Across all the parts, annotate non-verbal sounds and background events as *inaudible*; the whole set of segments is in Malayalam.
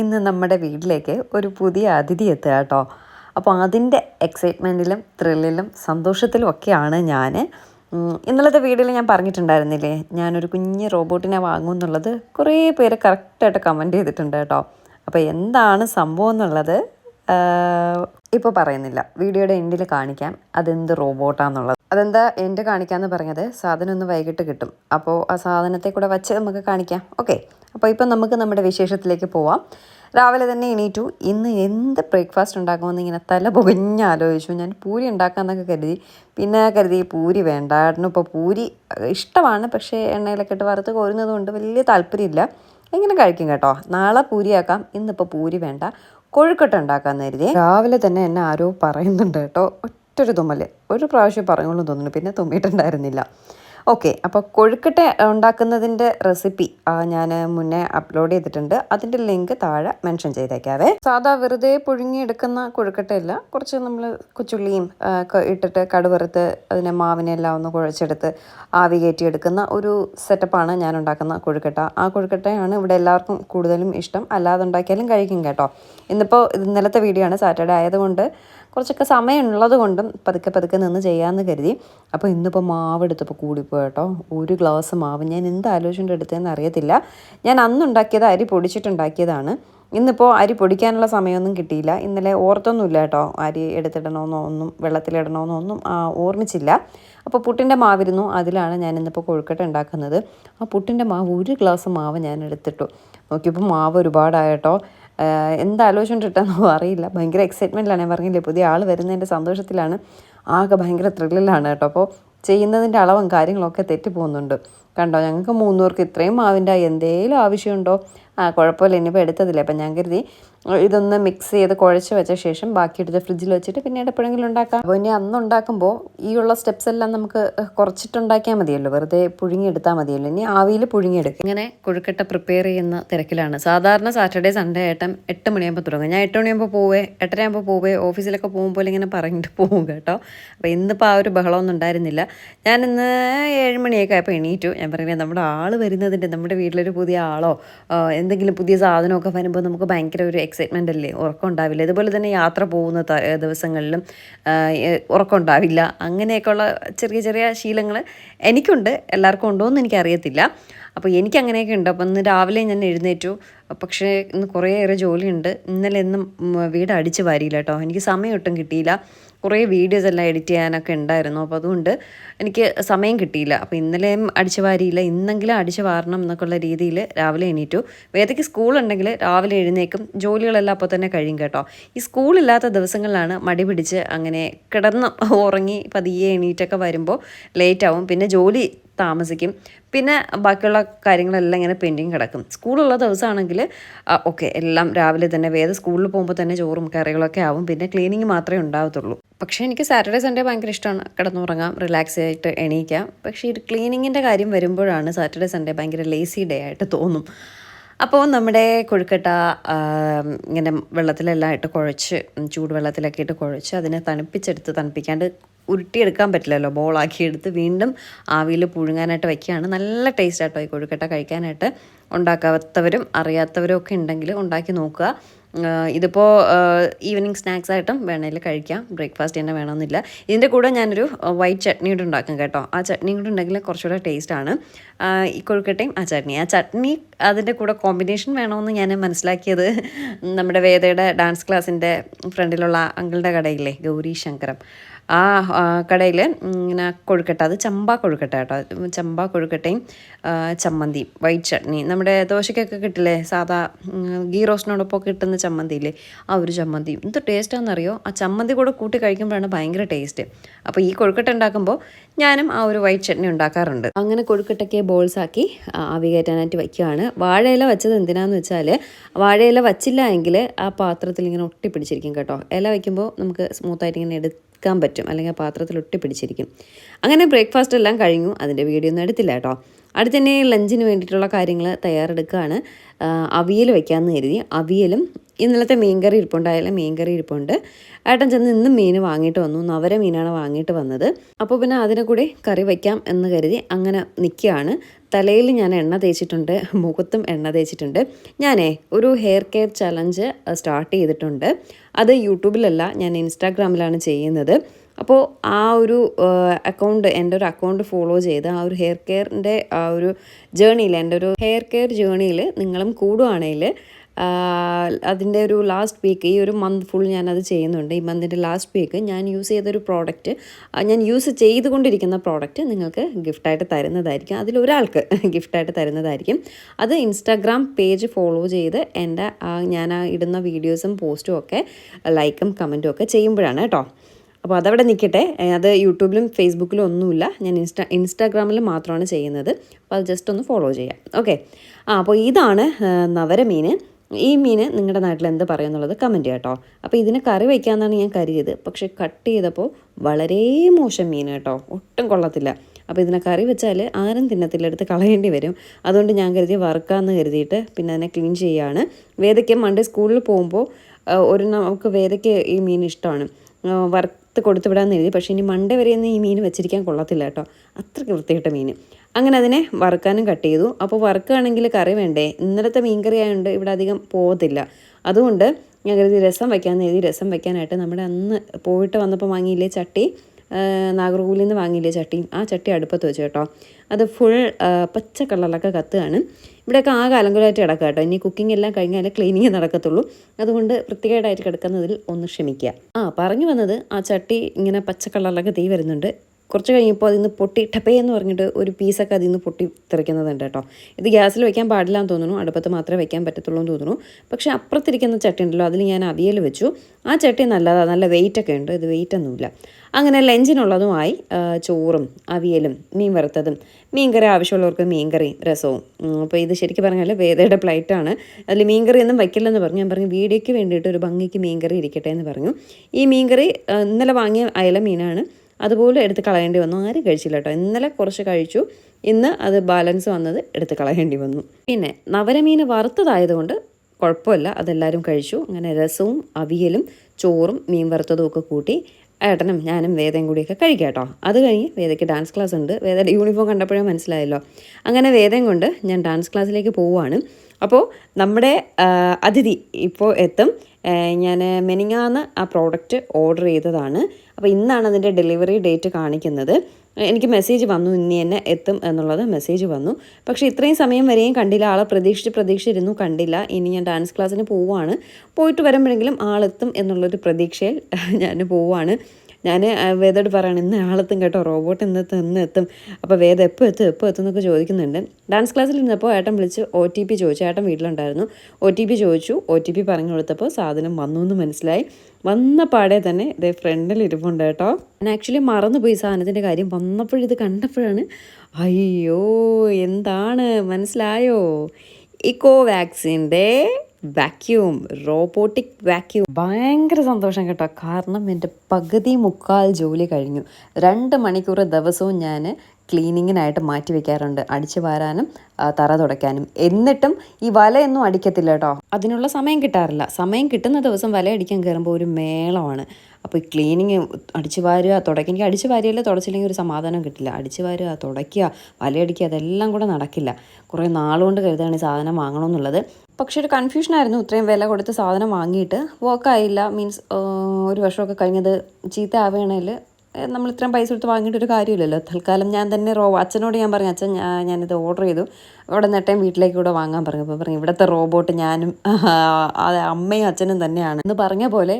ഇന്ന് നമ്മുടെ വീട്ടിലേക്ക് ഒരു പുതിയ അതിഥി എത്തുക കേട്ടോ. അപ്പോൾ അതിന്റെ എക്സൈറ്റ്മെന്റിലും ത്രില്ലിലും സന്തോഷത്തിലും ഒക്കെയാണ് ഞാൻ ഇന്നലത്തെ വീഡിയോയിൽ ഞാൻ പറഞ്ഞിട്ടുണ്ടായിരുന്നില്ലേ ഞാനൊരു കുഞ്ഞ് റോബോട്ടിനെ വാങ്ങും എന്നുള്ളത് കുറേ പേര് കറക്റ്റായിട്ട് കമന്റ് ചെയ്തിട്ടുണ്ട് കേട്ടോ. അപ്പോൾ എന്താണ് സംഭവം എന്നുള്ളത് ഇപ്പോൾ പറയുന്നില്ല. വീഡിയോയുടെ എൻഡിൽ കാണിക്കാം. അതെന്ത് റോബോട്ടാന്നുള്ളത്. അതെന്താ എന്റെ കാണിക്കാമെന്ന് പറഞ്ഞത് സാധനം ഒന്ന് വൈകിട്ട് കിട്ടും. അപ്പോൾ ആ സാധനത്തെ കൂടെ വച്ച് നമുക്ക് കാണിക്കാം. ഓക്കെ. അപ്പോൾ ഇപ്പം നമുക്ക് നമ്മുടെ വിശേഷത്തിലേക്ക് പോവാം. രാവിലെ തന്നെ എണീറ്റു. ഇന്ന് എന്ത് ബ്രേക്ക്ഫാസ്റ്റ് ഉണ്ടാക്കുമെന്ന് ഇങ്ങനെ തല പുകഞ്ഞ് ആലോചിച്ചു ഞാൻ പൂരി ഉണ്ടാക്കാമെന്നൊക്കെ കരുതി. പിന്നെ കരുതി പൂരി വേണ്ട ഏട്ടനും ഇപ്പോൾ പൂരി ഇഷ്ടമാണ്. പക്ഷേ എണ്ണയിലൊക്കെ ഇട്ട് വറുത്ത് കോരുന്നത് കൊണ്ട് വലിയ താല്പര്യമില്ല. എങ്ങനെ കഴിക്കും കേട്ടോ. നാളെ പൂരിയാക്കാം. ഇന്നിപ്പോൾ പൂരി വേണ്ട. കൊഴുക്കട്ട ഉണ്ടാക്കാൻ കരുതി രാവിലെ തന്നെ എന്നെ ആരോ പറയുന്നുണ്ട് കേട്ടോ. ഒറ്റൊരു തുമ്മൽ. ഒരു പ്രാവശ്യം പറയുള്ളൂ തോന്നുന്നു. പിന്നെ തുമ്മിയിട്ടുണ്ടായിരുന്നില്ല. ഓക്കെ അപ്പോൾ കൊഴുക്കട്ട ഉണ്ടാക്കുന്നതിന്റെ റെസിപ്പി ഞാൻ മുന്നേ അപ്ലോഡ് ചെയ്തിട്ടുണ്ട്. അതിന്റെ ലിങ്ക് താഴെ മെൻഷൻ ചെയ്തേക്കാവേ. സാധാ വെറുതെ പുഴുങ്ങിയെടുക്കുന്ന കൊഴുക്കട്ടയല്ല കുറച്ച് നമ്മൾ കൊച്ചുള്ളിയും ഇട്ടിട്ട് കടുവറുത്ത് അതിനെ മാവിനെല്ലാം ഒന്ന് കുഴച്ചെടുത്ത് ആവി കയറ്റിയെടുക്കുന്ന ഒരു സെറ്റപ്പാണ് ഞാൻ ഉണ്ടാക്കുന്ന കൊഴുക്കട്ട. ആ കൊഴുക്കട്ടയാണ് ഇവിടെ എല്ലാവർക്കും കൂടുതലും ഇഷ്ടം. അല്ലാതെ ഉണ്ടാക്കിയാലും കഴിക്കും കേട്ടോ. ഇന്നിപ്പോൾ ഇന്നലത്തെ വീഡിയോ ആണ്. സാറ്റർഡേ ആയതുകൊണ്ട് കുറച്ചൊക്കെ സമയമുള്ളത് കൊണ്ടും പതുക്കെ പതുക്കെ നിന്ന് ചെയ്യാമെന്ന് കരുതി. അപ്പോൾ ഇന്നിപ്പോൾ മാവ് എടുത്തപ്പോൾ കൂടിപ്പോയി കേട്ടോ. ഒരു ഗ്ലാസ് മാവ്. ഞാൻ എന്ത് ആലോചിച്ചുകൊണ്ട് എടുത്തതെന്ന് അറിയത്തില്ല. ഞാൻ അന്നുണ്ടാക്കിയത് അരി പൊടിച്ചിട്ടുണ്ടാക്കിയതാണ്. ഇന്നിപ്പോൾ അരി പൊടിക്കാനുള്ള സമയമൊന്നും കിട്ടിയില്ല. ഇന്നലെ ഓർത്തൊന്നുമില്ല കേട്ടോ. അരി എടുത്തിടണമെന്നോ ഒന്നും വെള്ളത്തിലിടണമെന്നോ ഒന്നും ഓർമ്മിച്ചില്ല. അപ്പോൾ പുട്ടിന്റെ മാവിരുന്നു. അതിലാണ് ഞാൻ ഇന്നിപ്പോൾ കൊഴുക്കട്ട ഉണ്ടാക്കുന്നത്. ആ പുട്ടിന്റെ മാവ് ഒരു ഗ്ലാസ് മാവ് ഞാൻ എടുത്തിട്ടു. നോക്കിയപ്പോൾ മാവ് ഒരുപാടായിട്ടോ എന്താലോചിച്ചുകൊണ്ടിട്ടെന്നോ അറിയില്ല. ഭയങ്കര എക്സൈറ്റ്മെന്റിലാണ് ഞാൻ പറഞ്ഞില്ലേ? പുതിയ ആൾ വരുന്നതിന്റെ സന്തോഷത്തിലാണ്. ആകെ ഭയങ്കര ത്രില്ലിലാണ് കേട്ടോ. അപ്പോൾ ചെയ്യുന്നതിന്റെ അളവും കാര്യങ്ങളൊക്കെ തെറ്റിപ്പോകുന്നുണ്ട് കണ്ടോ? ഞങ്ങൾക്ക് മൂന്നൂർക്ക് ഇത്രയും മാവിന്റെ എന്തേലും ആവശ്യമുണ്ടോ? ആ കുഴപ്പമില്ല. ഇനിയിപ്പോൾ എടുത്തതില്ലേ? അപ്പം ഞാൻ കരുതി ഇതൊന്ന് മിക്സ് ചെയ്ത് കുഴച്ച് വെച്ച ശേഷം ബാക്കി എടുത്ത് ഫ്രിഡ്ജിൽ വെച്ചിട്ട് പിന്നീട് എപ്പോഴെങ്കിലും ഉണ്ടാക്കാം. അപ്പോൾ ഇനി അന്ന് ഉണ്ടാക്കുമ്പോൾ ഈ ഉള്ള സ്റ്റെപ്സ് എല്ലാം നമുക്ക് കുറച്ചിട്ടുണ്ടാക്കിയാൽ മതിയല്ലോ. വെറുതെ പുഴുങ്ങിയെടുത്താൽ മതിയല്ലോ. ഇനി ആവിയിൽ പുഴുങ്ങിയെടുക്കും. ഇങ്ങനെ കൊഴുക്കട്ട പ്രിപ്പയർ ചെയ്യുന്ന തിരക്കിലാണ്. സാധാരണ സാറ്റർഡേ സൺഡേ ഏട്ടൻ എട്ട് മണിയാകുമ്പോൾ തുടങ്ങും. ഞാൻ എട്ട് മണിയാകുമ്പോൾ പോവേ എട്ടര ആകുമ്പോൾ പോവേ ഓഫീസിലൊക്കെ പോകുമ്പോൾ ഇങ്ങനെ പറഞ്ഞിട്ട് പോകും കേട്ടോ. അപ്പോൾ ഇന്നിപ്പോൾ ആ ഒരു ബഹളമൊന്നും ഉണ്ടായിരുന്നില്ല. ഞാൻ ഇന്ന് ഏഴ് മണിയൊക്കെ ആയപ്പോൾ എണീറ്റു. ഞാൻ പറയുന്നത് നമ്മുടെ ആൾ വരുന്നതിന്റെ നമ്മുടെ വീട്ടിലൊരു പുതിയ ആളോ എന്തെങ്കിലും പുതിയ സാധനമൊക്കെ വരുമ്പോൾ നമുക്ക് ഭയങ്കര ഒരു എക്സൈറ്റ്മെന്റ് അല്ലേ? ഉറക്കം ഉണ്ടാവില്ല ഇതുപോലെ തന്നെ യാത്ര പോകുന്ന ദിവസങ്ങളിലും ഉറക്കം ഉണ്ടാവില്ല അങ്ങനെയൊക്കെയുള്ള ചെറിയ ചെറിയ ശീലങ്ങൾ എനിക്കുണ്ട്. എല്ലാവർക്കും ഉണ്ടോ എന്ന് എനിക്കറിയത്തില്ല അപ്പോൾ എനിക്ക് അങ്ങനെയൊക്കെ ഉണ്ട്. അപ്പോൾ ഇന്ന് രാവിലെ ഞാൻ എഴുന്നേറ്റു. പക്ഷേ ഇന്ന് കുറേയേറെ ജോലിയുണ്ട്. ഇന്നലെ ഇന്നും വീട് അടിച്ച് വാരിയില്ല കേട്ടോ. എനിക്ക് സമയം ഒട്ടും കിട്ടിയില്ല. കുറേ വീഡിയോസ് എല്ലാം എഡിറ്റ് ചെയ്യാനൊക്കെ ഉണ്ടായിരുന്നു. അപ്പോൾ അതുകൊണ്ട് എനിക്ക് സമയം കിട്ടിയില്ല. അപ്പോൾ ഇന്നലെയും അടിച്ചു വാരിയില്ല. ഇന്നെങ്കിലും അടിച്ചു വാരണം എന്നൊക്കെയുള്ള രീതിയിൽ രാവിലെ എണീറ്റു. വേദയ്ക്ക് സ്കൂളുണ്ടെങ്കിൽ രാവിലെ എഴുന്നേക്കും. ജോലികളെല്ലാം അപ്പോൾ തന്നെ കഴിയും കേട്ടോ. ഈ സ്കൂളില്ലാത്ത ദിവസങ്ങളിലാണ് മടി പിടിച്ച് അങ്ങനെ കിടന്ന് ഉറങ്ങി പതിയെ എണീറ്റൊക്കെ വരുമ്പോൾ ലേറ്റ് ആവും. പിന്നെ ജോലി താമസിക്കും. പിന്നെ ബാക്കിയുള്ള കാര്യങ്ങളെല്ലാം ഇങ്ങനെ പെൻഡിങ് കിടക്കും. സ്കൂളുള്ള ദിവസമാണെങ്കിൽ ഓക്കെ എല്ലാം രാവിലെ തന്നെ വേദ സ്കൂളിൽ പോകുമ്പോൾ തന്നെ ചോറും കറികളൊക്കെ ആവും. പിന്നെ ക്ലീനിങ് മാത്രമേ ഉണ്ടാവത്തുള്ളൂ. പക്ഷേ എനിക്ക് സാറ്റർഡേ സൺഡേ ഭയങ്കര ഇഷ്ടമാണ്. കിടന്നുറങ്ങാം റിലാക്സ് ആയിട്ട് എണീക്കാം. പക്ഷേ ഈ ക്ലീനിങ്ങിന്റെ കാര്യം വരുമ്പോഴാണ് സാറ്റർഡേ സൺഡേ ഭയങ്കര ലേസി ഡേ ആയിട്ട് തോന്നും. അപ്പോൾ നമ്മുടെ കൊഴുക്കട്ട ഇങ്ങനെ വെള്ളത്തിലെല്ലാം ഇട്ട് കുഴച്ച് ചൂടുവെള്ളത്തിലൊക്കെ ഇട്ട് കുഴച്ച് അതിനെ തണുപ്പിച്ചെടുത്ത് തണുപ്പിക്കാണ്ട് ഉരുട്ടിയെടുക്കാൻ പറ്റില്ലല്ലോ. ബോളാക്കി എടുത്ത് വീണ്ടും ആവിയിൽ പുഴുങ്ങാനായിട്ട് വയ്ക്കുകയാണ് നല്ല ടേസ്റ്റ് ഈ കൊഴുക്കട്ട കഴിക്കാനായിട്ട്. ഉണ്ടാക്കാത്തവരും അറിയാത്തവരും ഒക്കെ ഉണ്ടെങ്കിൽ ഉണ്ടാക്കി നോക്കുക. ഇതിപ്പോൾ ഈവനിങ് സ്നാക്സ് ആയിട്ടും വേണമെങ്കിൽ കഴിക്കാം. ബ്രേക്ക്ഫാസ്റ്റ് തന്നെ വേണമെന്നില്ല ഇതിന്റെ കൂടെ ഞാനൊരു വൈറ്റ് ചട്നി കൂടെ ഉണ്ടാക്കും കേട്ടോ. ആ ചട്നി കൂടെ ഉണ്ടെങ്കിൽ കുറച്ചുകൂടെ ടേസ്റ്റാണ് ഈ കൊഴുക്കട്ടയും ആ ചട്നി ആ ചട്നി അതിന്റെ കൂടെ കോമ്പിനേഷൻ വേണമെന്ന് ഞാൻ മനസ്സിലാക്കിയത് നമ്മുടെ വേദയുടെ ഡാൻസ് ക്ലാസ്സിന്റെ ഫ്രണ്ടിലുള്ള അങ്കിളുടെ കടയില്ലേ ഗൗരി ശങ്കരം. ആ കടയിൽ ഇങ്ങനെ കൊഴുക്കട്ട. അത് ചമ്പ കൊഴുക്കട്ട കേട്ടോ. ചമ്പ കൊഴുക്കട്ടയും ചമ്മന്തി ചമ്മന്തിയും വൈറ്റ് ചട്നി. നമ്മുടെ ദോശയ്ക്കൊക്കെ കിട്ടില്ലേ? സാധാ ഗീ റോസ്റ്റിനോടൊപ്പം കിട്ടുന്ന ചമ്മന്തി ഇല്ലേ ആ ഒരു ചമ്മന്തി. എന്ത് ടേസ്റ്റാണെന്നറിയോ ആ ചമ്മന്തി കൂടെ കൂട്ടി കഴിക്കുമ്പോഴാണ് ഭയങ്കര ടേസ്റ്റ്. അപ്പോൾ ഈ കൊഴുക്കട്ട ഉണ്ടാക്കുമ്പോൾ ഞാനും ആ ഒരു വൈറ്റ് ചട്നി ഉണ്ടാക്കാറുണ്ട്. അങ്ങനെ കൊഴുക്കട്ടയ്ക്ക് ബോൾസ് ആക്കി ആ, ആവി കയറ്റാനായിട്ട് വയ്ക്കുകയാണ് വാഴയില വെച്ചത് എന്തിനാന്ന് വെച്ചാൽ വാഴയില വച്ചില്ല എങ്കിൽ ആ പാത്രത്തിൽ ഇങ്ങനെ ഒട്ടിപ്പിടിച്ചിരിക്കും കേട്ടോ. ഇല വയ്ക്കുമ്പോൾ നമുക്ക് സ്മൂത്തായിട്ട് ഇങ്ങനെ എടുക്കാൻ പറ്റും. അല്ലെങ്കിൽ ആ പാത്രത്തിൽ ഒട്ടിപ്പിടിച്ചിരിക്കും. അങ്ങനെ ബ്രേക്ക്ഫാസ്റ്റ് എല്ലാം കഴിഞ്ഞു. അതിന്റെ വീഡിയോ ഒന്നും എടുത്തില്ല കേട്ടോ. അടുത്ത് തന്നെ ലഞ്ചിന് വേണ്ടിയിട്ടുള്ള കാര്യങ്ങൾ തയ്യാറെടുക്കുകയാണ്. അവിയൽ വെക്കാമെന്ന് കരുതി. അവിയലും ഇന്നലത്തെ മീൻകറി ഇരിപ്പുണ്ടായാലും മീൻകറി ഇരിപ്പുണ്ട്. ഏട്ടൻ ചെന്ന് ഇന്നും മീൻ വാങ്ങിയിട്ട് വന്നു. നവര മീനാണ് വാങ്ങിയിട്ട് വന്നത്. അപ്പോൾ പിന്നെ അതിനെ കൂടി കറി വയ്ക്കാം എന്ന് കരുതി അങ്ങനെ നിൽക്കുകയാണ് തലയിൽ ഞാൻ എണ്ണ തേച്ചിട്ടുണ്ട്. മുഖത്തും എണ്ണ തേച്ചിട്ടുണ്ട്. ഞാനേ ഒരു ഹെയർ കെയർ ചലഞ്ച് സ്റ്റാർട്ട് ചെയ്തിട്ടുണ്ട്. അത് യൂട്യൂബിലല്ല ഞാൻ ഇൻസ്റ്റാഗ്രാമിലാണ് ചെയ്യുന്നത്. അപ്പോൾ ആ ഒരു അക്കൗണ്ട് എന്റെ ഒരു അക്കൗണ്ട് ഫോളോ ചെയ്ത് ആ ഒരു ഹെയർ കെയറിന്റെ ആ ഒരു ജേണിയിൽ എന്റെ ഒരു ഹെയർ കെയർ ജേണിയിൽ നിങ്ങളും കൂടുവാണെങ്കിൽ അതിന്റെ ഒരു ലാസ്റ്റ് വീക്ക് ഈ ഒരു മന്ത് ഫുൾ ഞാനത് ചെയ്യുന്നുണ്ട്. ഈ മന്തിന്റെ ലാസ്റ്റ് വീക്ക് ഞാൻ യൂസ് ചെയ്തൊരു പ്രോഡക്റ്റ് ഞാൻ യൂസ് ചെയ്തുകൊണ്ടിരിക്കുന്ന പ്രോഡക്റ്റ് നിങ്ങൾക്ക് ഗിഫ്റ്റായിട്ട് തരുന്നതായിരിക്കും. അതിലൊരാൾക്ക് ഗിഫ്റ്റായിട്ട് *laughs* തരുന്നതായിരിക്കും. അത് ഇൻസ്റ്റാഗ്രാം പേജ് ഫോളോ ചെയ്ത് എന്റെ ഞാൻ ഇടുന്ന വീഡിയോസും പോസ്റ്റും ഒക്കെ ലൈക്കും കമന്റും ഒക്കെ ചെയ്യുമ്പോഴാണ് കേട്ടോ. അപ്പോൾ അതവിടെ നിൽക്കട്ടെ. അത് യൂട്യൂബിലും ഫേസ്ബുക്കിലും ഒന്നുമില്ല. ഞാൻ ഇൻസ്റ്റാ ഇൻസ്റ്റാഗ്രാമിൽ മാത്രമാണ് ചെയ്യുന്നത്. അപ്പോൾ അത് ജസ്റ്റ് ഒന്ന് ഫോളോ ചെയ്യാം. ഓക്കെ ആ അപ്പോൾ ഇതാണ് നവരമീൻ ഈ മീൻ നിങ്ങളുടെ നാട്ടിൽ എന്ത് പറയുന്നുള്ളത് കമന്റ് കേട്ടോ അപ്പോൾ ഇതിന് കറി വയ്ക്കാമെന്നാണ് ഞാൻ കരുതിയത്. പക്ഷേ കട്ട് ചെയ്തപ്പോൾ വളരെ മോശം മീൻ കേട്ടോ ഒട്ടും കൊള്ളത്തില്ല. അപ്പോൾ ഇതിനെ കറി വെച്ചാൽ ആരും തിന്നത്തില്ല. എടുത്ത് കളയേണ്ടി വരും. അതുകൊണ്ട് ഞാൻ കരുതി വറുക്കാമെന്ന് കരുതിയിട്ട് പിന്നെ അതിനെ ക്ലീൻ ചെയ്യുകയാണ് വേദയ്ക്ക് മണ്ടേ സ്കൂളിൽ പോകുമ്പോൾ ഒരു നമുക്ക് വേദയ്ക്ക് ഈ മീൻ ഇഷ്ടമാണ് വറുത്ത് കൊടുത്തു വിടാമെന്ന് എഴുതി പക്ഷേ ഇനി മണ്ട വരെ ഈ മീൻ വെച്ചിരിക്കാൻ കൊള്ളത്തില്ല കേട്ടോ. അത്രയ്ക്ക് വൃത്തിയിട്ട മീൻ അങ്ങനെ അതിനെ വറുക്കാനും കട്ട് ചെയ്തു. അപ്പോൾ വറുക്കുകയാണെങ്കിൽ കറി വേണ്ടേ? ഇന്നലത്തെ മീൻ കറി ആയതുകൊണ്ട് ഇവിടെ അധികം പോകത്തില്ല. അതുകൊണ്ട് ഞാൻ കരുതി രസം വയ്ക്കാമെന്ന് എഴുതി രസം വയ്ക്കാനായിട്ട് നമ്മുടെ അന്ന് പോയിട്ട് വന്നപ്പോൾ വാങ്ങിയില്ലേ ചട്ടി നാഗർകൂലിൽ നിന്ന് വാങ്ങിയില്ലേ ചട്ടി? ആ ചട്ടി അടുപ്പത്ത് വെച്ചു കേട്ടോ. അത് ഫുൾ പച്ച കളറിലൊക്കെ കത്തുകയാണ്. ഇവിടെയൊക്കെ ആകെ അലങ്കുലമായിട്ട് കിടക്കുക കേട്ടോ. ഇനി കുക്കിംഗ് എല്ലാം കഴിഞ്ഞാലേ ക്ലീനിങ് നടക്കത്തുള്ളൂ. അതുകൊണ്ട് വൃത്തികേടായിട്ട് കിടക്കുന്നതിൽ ഒന്ന് ക്ഷമിക്കുക. ആ പറഞ്ഞു വന്നത് ആ ചട്ടി ഇങ്ങനെ പച്ച കളറിലൊക്കെ തീ വരുന്നുണ്ട്. കുറച്ച് കഴിഞ്ഞപ്പോൾ അതിൽ നിന്ന് പൊട്ടി ടപ്പേ എന്ന് പറഞ്ഞിട്ട് ഒരു പീസൊക്കെ അതിൽ നിന്ന് പൊട്ടി തെറിക്കുന്നതുണ്ട് കേട്ടോ. ഇത് ഗ്യാസിൽ വെക്കാൻ പാടില്ല എന്ന് തോന്നുന്നു. അടുപ്പത്ത് മാത്രമേ വെക്കാൻ പറ്റത്തുള്ളൂ എന്ന് തോന്നുന്നു. പക്ഷേ അപ്പുറത്തിരിക്കുന്ന ചട്ടി ഉണ്ടല്ലോ അതിൽ ഞാൻ അവിയൽ വെച്ചു. ആ ചട്ടി നല്ലതാണ് നല്ല വെയിറ്റ് ഒക്കെ ഉണ്ട് ഇത് വെയിറ്റ് ഒന്നുമില്ല അങ്ങനെ ലഞ്ചിനുള്ളതുമായി ചോറും അവിയലും മീൻ വറുത്തതും മീൻകറി ആവശ്യമുള്ളവർക്ക് മീൻകറി രസവും. അപ്പോൾ ഇത് ശരിക്കും പറഞ്ഞാൽ വേദയുടെ പ്ലേറ്റാണ് അതിൽ മീൻകറി ഒന്നും വയ്ക്കില്ലെന്ന് പറഞ്ഞു. ഞാൻ പറഞ്ഞു വീഡിയോയ്ക്ക് വേണ്ടിയിട്ട് ഒരു ഭംഗിക്ക് മീൻകറി ഇരിക്കട്ടെ എന്ന് പറഞ്ഞു. ഈ മീൻകറി ഇന്നലെ വാങ്ങിയ അയല മീനാണ്. അതുപോലെ എടുത്ത് കളയേണ്ടി വന്നു. ആരും കഴിച്ചില്ല കേട്ടോ. ഇന്നലെ കുറച്ച് കഴിച്ചു. ഇന്ന് അത് ബാലൻസ് വന്നത് എടുത്ത് കളയേണ്ടി വന്നു. പിന്നെ നവരമീൻ വറുത്തതായതുകൊണ്ട് കുഴപ്പമില്ല. അതെല്ലാവരും കഴിച്ചു. അങ്ങനെ രസവും അവിയലും ചോറും മീൻ വറുത്തതും ഒക്കെ കൂട്ടി ഏട്ടനും ഞാനും വേദയും കൂടിയൊക്കെ കഴിക്കാം കേട്ടോ. അത് കഴിഞ്ഞ് വേദയ്ക്ക് ഡാൻസ് ക്ലാസ് ഉണ്ട്. വേദയുടെ യൂണിഫോം കണ്ടപ്പോഴേ മനസ്സിലായല്ലോ. അങ്ങനെ വേദയും കൊണ്ട് ഞാൻ ഡാൻസ് ക്ലാസ്സിലേക്ക് പോവുകയാണ്. അപ്പോൾ നമ്മുടെ അതിഥി ഇപ്പോൾ എത്തും. ഞാൻ മെനിങ്ങാന്ന് ആ പ്രോഡക്റ്റ് ഓർഡർ ചെയ്തതാണ്. അപ്പോൾ ഇന്നാണ് അതിന്റെ ഡെലിവറി ഡേറ്റ് കാണിക്കുന്നത്. എനിക്ക് മെസ്സേജ് വന്നു ഇനി തന്നെ എത്തും എന്നുള്ളത് മെസ്സേജ് വന്നു. പക്ഷേ ഇത്രയും സമയം വരെയും കണ്ടില്ല ആളെ പ്രതീക്ഷിച്ച് പ്രതീക്ഷിച്ചിരുന്നു കണ്ടില്ല. ഇനി ഞാൻ ഡാൻസ് ക്ലാസ്സിന് പോവുകയാണ് പോയിട്ട് വരുമ്പോഴെങ്കിലും ആളെത്തും എന്നുള്ളൊരു പ്രതീക്ഷയിൽ ഞാൻ പോവുകയാണ് ഞാൻ വേദോട് പറയണം ഇന്ന് ആളെത്തും കേട്ടോ റോബോട്ട് ഇന്നത്തെ ഇന്ന് എത്തും. അപ്പോൾ വേദ എപ്പോൾ എത്തും എപ്പോൾ എത്തും എന്നൊക്കെ ചോദിക്കുന്നുണ്ട്. ഡാൻസ് ക്ലാസ്സിൽ ഇരുന്നപ്പോൾ ഏട്ടൻ വിളിച്ച് ഒ ടി പി ചോദിച്ചു ഏട്ടൻ വീട്ടിലുണ്ടായിരുന്നു. ഒ ടി പി ചോദിച്ചു ഒ ടി പി പറഞ്ഞു കൊടുത്തപ്പോൾ സാധനം വന്നു എന്ന് മനസ്സിലായി. വന്ന പാടെ തന്നെ ഇതേ ഫ്രണ്ടിൽ ഇരിപ്പുണ്ട് കേട്ടോ. ഞാൻ ആക്ച്വലി മറന്നുപോയി സാധനത്തിന്റെ കാര്യം. വന്നപ്പോഴിത് കണ്ടപ്പോഴാണ് അയ്യോ എന്താണ്? മനസ്സിലായോ? ഇക്കോ വാക്സിന്റെ വാക്യൂം റോബോട്ടിക് വാക്യൂം ഭയങ്കര സന്തോഷം കേട്ടോ. കാരണം എന്റെ പകുതി മുക്കാൽ ജോലി കഴിഞ്ഞു. രണ്ട് മണിക്കൂർ ദിവസവും ഞാൻ ക്ലീനിങ്ങിനായിട്ട് മാറ്റി വെക്കാറുണ്ട്. അടിച്ചു വാരാനും തറ തുടയ്ക്കാനും. എന്നിട്ടും ഈ വലയൊന്നും അടിക്കത്തില്ല കേട്ടോ. അതിനുള്ള സമയം കിട്ടാറില്ല. സമയം കിട്ടുന്ന ദിവസം വല അടിക്കാൻ കയറുമ്പോൾ ഒരു മേളമാണ്. അപ്പോൾ ഈ ക്ലീനിങ് അടിച്ചു വാരുക തുടയ്ക്കുക. എനിക്ക് അടിച്ചു വാരിയല്ലേ തുടച്ചില്ലെങ്കിൽ ഒരു സമാധാനം കിട്ടില്ല. അടിച്ചു വാരുക തുടയ്ക്കുക വലയടിക്കുക അതെല്ലാം കൂടെ നടക്കില്ല. കുറേ നാളുകൊണ്ട് കരുതാണ് ഈ സാധനം വാങ്ങണമെന്നുള്ളത്. പക്ഷേ ഒരു കൺഫ്യൂഷനായിരുന്നു ഇത്രയും വില കൊടുത്ത് സാധനം വാങ്ങിയിട്ട്. വർക്കായില്ല മീൻസ് ഒരു വർഷമൊക്കെ കഴിഞ്ഞത് ചീത്ത ആവുകയാണെങ്കിൽ നമ്മൾ ഇത്രയും പൈസ കൊടുത്ത് വാങ്ങിയിട്ട് ഒരു കാര്യമില്ലല്ലോ. തൽക്കാലം ഞാൻ തന്നെ റോ അച്ഛനോട് ഞാൻ പറഞ്ഞു അച്ഛൻ ഞാനിത് ഓർഡർ ചെയ്തു. അവിടെ നെട്ടയും വീട്ടിലേക്ക് കൂടെ വാങ്ങാൻ പറഞ്ഞു. അപ്പോൾ പറഞ്ഞു ഇവിടുത്തെ റോബോട്ട് ഞാനും അമ്മയും അച്ഛനും തന്നെയാണ്. എന്ന് പറഞ്ഞ പോലെ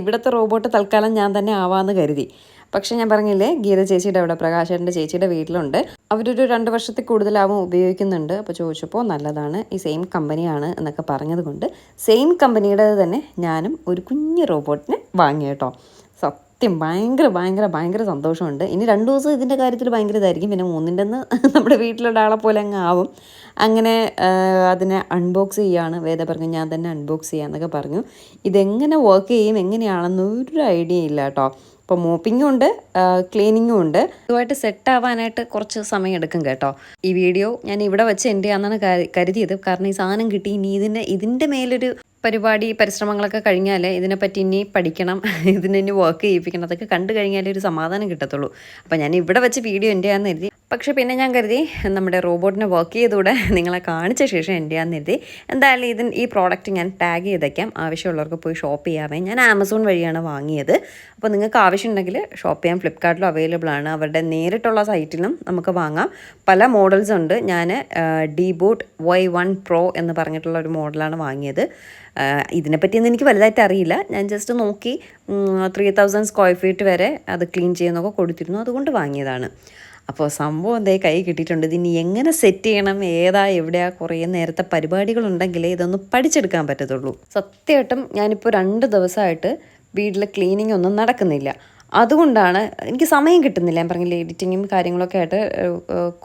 ഇവിടുത്തെ റോബോട്ട് തൽക്കാലം ഞാൻ തന്നെ ആവാമെന്ന് കരുതി. പക്ഷെ ഞാൻ പറഞ്ഞില്ലേ ഗീത ചേച്ചിയുടെ അവിടെ പ്രകാശേട്ടന്റെ ചേച്ചിയുടെ വീട്ടിലുണ്ട്. അവരൊരു രണ്ട് വർഷത്തിൽ കൂടുതലാവും ഉപയോഗിക്കുന്നുണ്ട്. അപ്പോൾ ചോദിച്ചപ്പോൾ നല്ലതാണ് ഈ സെയിം കമ്പനിയാണ് എന്നൊക്കെ പറഞ്ഞതുകൊണ്ട് സെയിം കമ്പനിയുടെ തന്നെ ഞാനും ഒരു കുഞ്ഞു റോബോട്ടിനെ വാങ്ങി കേട്ടോ. സത്യം ഭയങ്കര ഭയങ്കര ഭയങ്കര സന്തോഷമുണ്ട്. ഇനി രണ്ട് ദിവസം ഇതിന്റെ കാര്യത്തിൽ ഭയങ്കര ഇതായിരിക്കും. പിന്നെ മൂന്നിന്റെ *laughs* നമ്മുടെ വീട്ടിലുള്ള ആളെ പോലെ അങ്ങ് ആവും. അങ്ങനെ അതിനെ അൺബോക്സ് ചെയ്യുകയാണ് വേദ പറഞ്ഞു ഞാൻ തന്നെ അൺബോക്സ് ചെയ്യാമെന്നൊക്കെ പറഞ്ഞു. ഇതെങ്ങനെ വർക്ക് ചെയ്യും? എങ്ങനെയാണെന്ന് ഒരു ഐഡിയ ഇല്ല കേട്ടോ ഇപ്പോൾ മോപ്പിങ്ങും ഉണ്ട് ക്ലീനിങ്ങും ഉണ്ട്. ഇതുമായിട്ട് സെറ്റ് ആവാനായിട്ട് കുറച്ച് സമയം എടുക്കും കേട്ടോ. ഈ വീഡിയോ ഞാൻ ഇവിടെ വെച്ച് എന്റെ ആണെന്നാണ് കരുതിയത്. കാരണം ഈ സാധനം കിട്ടി ഇനി ഇതിന്റെ ഇതിന്റെ മേലൊരു പരിപാടി പരിശ്രമങ്ങളൊക്കെ കഴിഞ്ഞാൽ ഇതിനെപ്പറ്റി ഇനി പഠിക്കണം ഇതിനെ ഇനി വർക്ക് ചെയ്യിപ്പിക്കണം. അതൊക്കെ കണ്ടു കഴിഞ്ഞാലേ ഒരു സമാധാനം കിട്ടത്തുള്ളൂ. അപ്പോൾ ഞാൻ ഇവിടെ വെച്ച് വീഡിയോ എന്റെ ആണെന്ന് കരുതി. പക്ഷേ പിന്നെ ഞാൻ കരുതി നമ്മുടെ റോബോട്ടിനെ വർക്ക് ചെയ്തുകൂടെ? നിങ്ങളെ കാണിച്ച ശേഷം എന്റെ ആണെന്ന് കരുതി. എന്തായാലും ഇതിന് ഈ പ്രോഡക്റ്റ് ഞാൻ ടാഗ് ചെയ്തേക്കാം. ആവശ്യമുള്ളവർക്ക് പോയി ഷോപ്പ് ചെയ്യാമേ. ഞാൻ ആമസോൺ വഴിയാണ് വാങ്ങിയത്. അപ്പോൾ നിങ്ങൾക്ക് ആവശ്യമുണ്ടെങ്കിൽ ഷോപ്പ് ചെയ്യാൻ ഫ്ലിപ്കാർട്ടിലും അവൈലബിൾ ആണ്. അവരുടെ നേരിട്ടുള്ള സൈറ്റിലും നമുക്ക് വാങ്ങാം. പല മോഡൽസ് ഉണ്ട്. ഞാൻ the boAt Y one pro എന്ന് പറഞ്ഞിട്ടുള്ള ഒരു മോഡലാണ് വാങ്ങിയത്. ഇതിനെപ്പറ്റിയൊന്നും എനിക്ക് വലുതായിട്ട് അറിയില്ല. ഞാൻ ജസ്റ്റ് നോക്കി ത്രീ തൗസൻഡ് സ്ക്വയർ ഫീറ്റ് വരെ അത് ക്ലീൻ ചെയ്യുന്നൊക്കെ കൊടുത്തിരുന്നു. അതുകൊണ്ട് വാങ്ങിയതാണ്. അപ്പോൾ സംഭവം എന്തേ കൈ കിട്ടിയിട്ടുണ്ട്. ഇതിനി എങ്ങനെ സെറ്റ് ചെയ്യണം? ഏതാ എവിടെയാ കുറേ നേരത്തെ പരിപാടികളുണ്ടെങ്കിലേ ഇതൊന്ന് പഠിച്ചെടുക്കാൻ പറ്റത്തുള്ളൂ. സത്യമായിട്ടും ഞാനിപ്പോൾ രണ്ട് ദിവസമായിട്ട് വീട്ടിൽ ക്ലീനിങ് ഒന്നും നടക്കുന്നില്ല. അതുകൊണ്ടാണ് എനിക്ക് സമയം കിട്ടുന്നില്ല. ഞാൻ പറഞ്ഞില്ല എഡിറ്റിങ്ങും കാര്യങ്ങളൊക്കെ ആയിട്ട്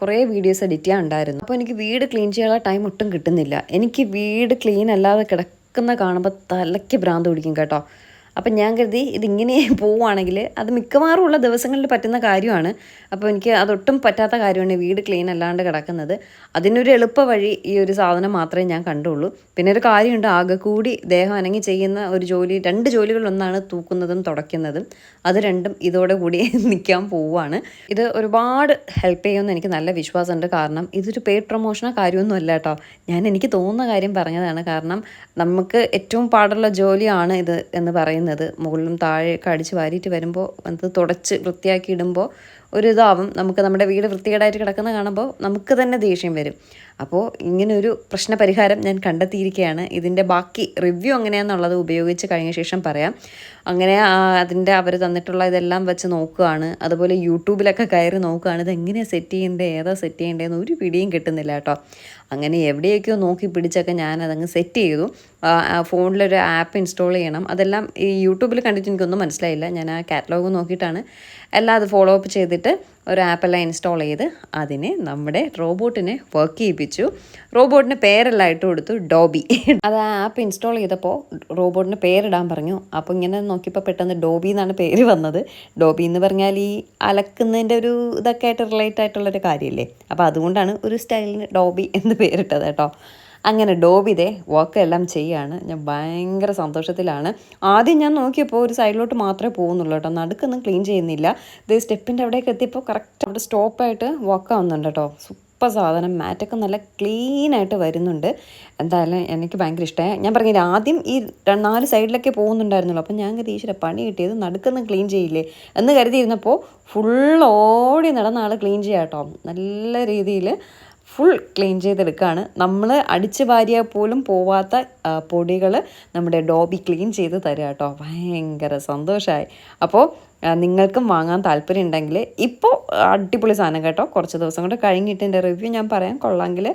കുറേ വീഡിയോസ് എഡിറ്റ് ചെയ്യാൻ ഉണ്ടായിരുന്നു. അപ്പോൾ എനിക്ക് വീട് ക്ലീൻ ചെയ്യാനുള്ള ടൈം ഒട്ടും കിട്ടുന്നില്ല. എനിക്ക് വീട് ക്ലീൻ അല്ലാതെ കിടക്കുന്ന കാണുമ്പോൾ തലയ്ക്ക് ഭ്രാന്ത് പിടിക്കും കേട്ടോ. അപ്പം ഞാൻ കരുതി ഇതിങ്ങനെ *laughs* പോവുകയാണെങ്കിൽ അത് മിക്കവാറും ഉള്ള ദിവസങ്ങളിൽ പറ്റുന്ന കാര്യമാണ്. അപ്പോൾ എനിക്ക് അതൊട്ടും പറ്റാത്ത കാര്യമാണ് വീട് ക്ലീൻ അല്ലാണ്ട് കിടക്കുന്നത്. അതിനൊരു എളുപ്പ വഴി ഈ ഒരു സാധനം മാത്രമേ ഞാൻ കണ്ടുള്ളൂ. പിന്നെ ഒരു കാര്യമുണ്ട് ആകെ കൂടി ദേഹം അനങ്ങി ചെയ്യുന്ന ഒരു ജോലി രണ്ട് ജോലികളൊന്നാണ് തൂക്കുന്നതും തുടയ്ക്കുന്നതും. അത് രണ്ടും ഇതോടെ കൂടി *laughs* നിൽക്കാൻ പോവുകയാണ് ഇത് ഒരുപാട് ഹെൽപ്പ് ചെയ്യുമെന്ന് എനിക്ക് നല്ല വിശ്വാസമുണ്ട്. കാരണം ഇതൊരു പെയ്ഡ് പ്രൊമോഷനോ കാര്യമൊന്നും അല്ല കേട്ടോ. ഞാൻ എനിക്ക് തോന്നുന്ന കാര്യം പറഞ്ഞതാണ്. കാരണം നമുക്ക് ഏറ്റവും പാടുള്ള ജോലിയാണ് ഇത് എന്ന് പറയുന്നത്. മുകളിലും താഴെയൊക്കെ അടിച്ച് വാരിയിട്ട് വരുമ്പോൾ അത് തുടച്ച് വൃത്തിയാക്കി ഇടുമ്പോൾ ഒരു ഇതാവും. നമുക്ക് നമ്മുടെ വീട് വൃത്തികേടായിട്ട് കിടക്കുന്ന കാണുമ്പോൾ നമുക്ക് തന്നെ ദേഷ്യം വരും. അപ്പോൾ ഇങ്ങനൊരു ഒരു പ്രശ്ന പരിഹാരം ഞാൻ കണ്ടെത്തിയിരിക്കുകയാണ് ഇതിന്റെ ബാക്കി റിവ്യൂ എങ്ങനെയാണെന്നുള്ളത് ഉപയോഗിച്ച് കഴിഞ്ഞ ശേഷം പറയാം. അങ്ങനെ അതിന്റെ അവർ തന്നിട്ടുള്ള ഇതെല്ലാം വെച്ച് നോക്കുകയാണ്. അതുപോലെ യൂട്യൂബിലൊക്കെ കയറി നോക്കുകയാണ്. ഇതെങ്ങനെയാണ് സെറ്റ് ചെയ്യേണ്ടത് ഏതാ സെറ്റ് ചെയ്യേണ്ടതെന്ന് ഒരു പിടിയും കിട്ടുന്നില്ല കേട്ടോ. അങ്ങനെ എവിടെയൊക്കെയോ നോക്കി പിടിച്ചൊക്കെ ഞാനതങ്ങ് സെറ്റ് ചെയ്തു. ഫോണിലൊരു ആപ്പ് ഇൻസ്റ്റാൾ ചെയ്യണം. അതെല്ലാം ഈ യൂട്യൂബിൽ കണ്ടിട്ട് എനിക്കൊന്നും മനസ്സിലായില്ല. ഞാൻ ആ കാറ്റലോഗ് നോക്കിയിട്ടാണ്. എല്ലാം അത് ഫോളോ അപ്പ് ചെയ്തിട്ട് ഒരു ആപ്പെല്ലാം ഇൻസ്റ്റാൾ ചെയ്ത് അതിനെ നമ്മുടെ റോബോട്ടിനെ വർക്ക് ചെയ്യിപ്പിച്ചു. റോബോട്ടിന് പേരെല്ലാം ഇട്ട് കൊടുത്തു ഡോബി. അത് ആ ആപ്പ് ഇൻസ്റ്റാൾ ചെയ്തപ്പോൾ റോബോട്ടിന് പേരിടാൻ പറഞ്ഞു. അപ്പോൾ ഇങ്ങനെ നോക്കിയപ്പോൾ പെട്ടെന്ന് ഡോബി എന്നാണ് പേര് വന്നത്. ഡോബി എന്ന് പറഞ്ഞാൽ ഈ അലക്കുന്നതിന്റെ ഒരു ഇതൊക്കെ ആയിട്ട് റിലേറ്റ് ആയിട്ടുള്ളൊരു കാര്യമല്ലേ? അപ്പോൾ അതുകൊണ്ടാണ് ഒരു സ്റ്റൈലിന് ഡോബി എന്ന് പേരിട്ടത് കേട്ടോ. അങ്ങനെ ഡോബിതെ വർക്ക് എല്ലാം ചെയ്യാണ്. ഞാൻ ഭയങ്കര സന്തോഷത്തിലാണ്. ആദ്യം ഞാൻ നോക്കിയപ്പോൾ ഒരു സൈഡിലോട്ട് മാത്രമേ പോകുന്നുള്ളൂ കേട്ടോ. നടുക്കൊന്നും ക്ലീൻ ചെയ്യുന്നില്ല. ഇത് സ്റ്റെപ്പിന്റെ അവിടേക്ക് എത്തിയപ്പോൾ കറക്റ്റ് അവിടെ സ്റ്റോപ്പായിട്ട് വർക്ക് ആവുന്നുണ്ട് കേട്ടോ. സൂപ്പർ സാധനം. മാറ്റൊക്കെ നല്ല ക്ലീൻ ആയിട്ട് വരുന്നുണ്ട്. എന്തായാലും എനിക്ക് ഭയങ്കര ഇഷ്ടമായി ഞാൻ പറഞ്ഞില്ല ആദ്യം ഈ നാല് സൈഡിലൊക്കെ പോകുന്നുണ്ടായിരുന്നുള്ളൂ. അപ്പം ഞാൻ കരുതി പണി കിട്ടിയത് നടുക്കൊന്നും ക്ലീൻ ചെയ്യില്ലേ എന്ന് കരുതിയിരുന്നപ്പോൾ ഫുൾ ഓടി നടന്ന ആൾ ക്ലീൻ ചെയ്യാം കേട്ടോ നല്ല രീതിയിൽ ഫുൾ ക്ലീൻ ചെയ്തെടുക്കുകയാണ് നമ്മൾ അടിച്ച് വാരിയാൽ പോലും പോവാത്ത പൊടികൾ നമ്മുടെ ഡോബി ക്ലീൻ ചെയ്ത് തരിക കേട്ടോ ഭയങ്കര സന്തോഷമായി അപ്പോൾ നിങ്ങൾക്കും വാങ്ങാൻ താല്പര്യം ഉണ്ടെങ്കിൽ ഇപ്പോൾ അടിപൊളി സാധനം കേട്ടോ. കുറച്ച് ദിവസം കൊണ്ട് കഴിഞ്ഞിട്ട് എന്റെ റിവ്യൂ ഞാൻ പറയാം. കൊള്ളാമെങ്കിൽ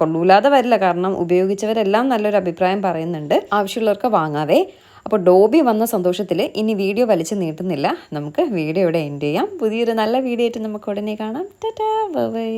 കൊള്ളൂലാതെ വരില്ല. കാരണം ഉപയോഗിച്ചവരെല്ലാം നല്ലൊരു അഭിപ്രായം പറയുന്നുണ്ട്. ആവശ്യമുള്ളവർക്ക് വാങ്ങാവേ. അപ്പോൾ ഡോബി വന്ന സന്തോഷത്തിൽ ഇനി വീഡിയോ വലിച്ചു നീട്ടുന്നില്ല. നമുക്ക് വീഡിയോ ഇവിടെ എൻഡ് ചെയ്യാം. പുതിയൊരു നല്ല വീഡിയോ ആയിട്ട് നമുക്ക് ഉടനെ കാണാം. Tata bye.